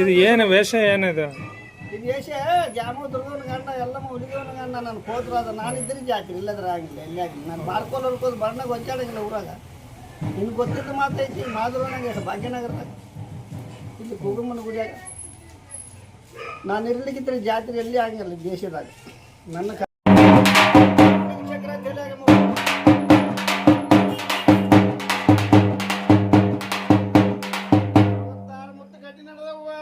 ಇದು ಏನು ವೇಷ ಏನಿದು? ಇದು ವೇಷ ಜಾಮ ದುರ್ಗವನ ಗಂಡ ಎಲ್ಲಮ್ಮ ಹುಡುಗವನ ಗಂಡ ನನ್ನ ಪೋತ್ರಾದ ನಾನಿದ್ದರೆ ಜಾತ್ರೆ ಇಲ್ಲದ್ರೆ ಆಗಿಲ್ಲ ಎಲ್ಲಿ ಆಗಿಲ್ಲ. ನಾನು ಬಾರ್ಕೋಲ್ ಹೊಲ್ಕೋದು ಬಣ್ಣಗೆ ಹೊಂಚಾಡಂಗಿಲ್ಲ ಊರಾಗ. ನಿನ್ಗೆ ಗೊತ್ತಿದ್ದು ಮಾತೈತಿ ಮಾಧುರನಾಗ ಭಾಗ್ಯನಗರದಾಗ ಇಲ್ಲಿ ಕುಗುಮನ ಗುಡಿಯಾಗ. ನಾನು ಇರ್ಲಿಕ್ಕಿದ್ರೆ ಜಾತ್ರೆ ಎಲ್ಲಿ ಆಗಿಲ್ಲ ದೇಶದಾಗ. ನನ್ನ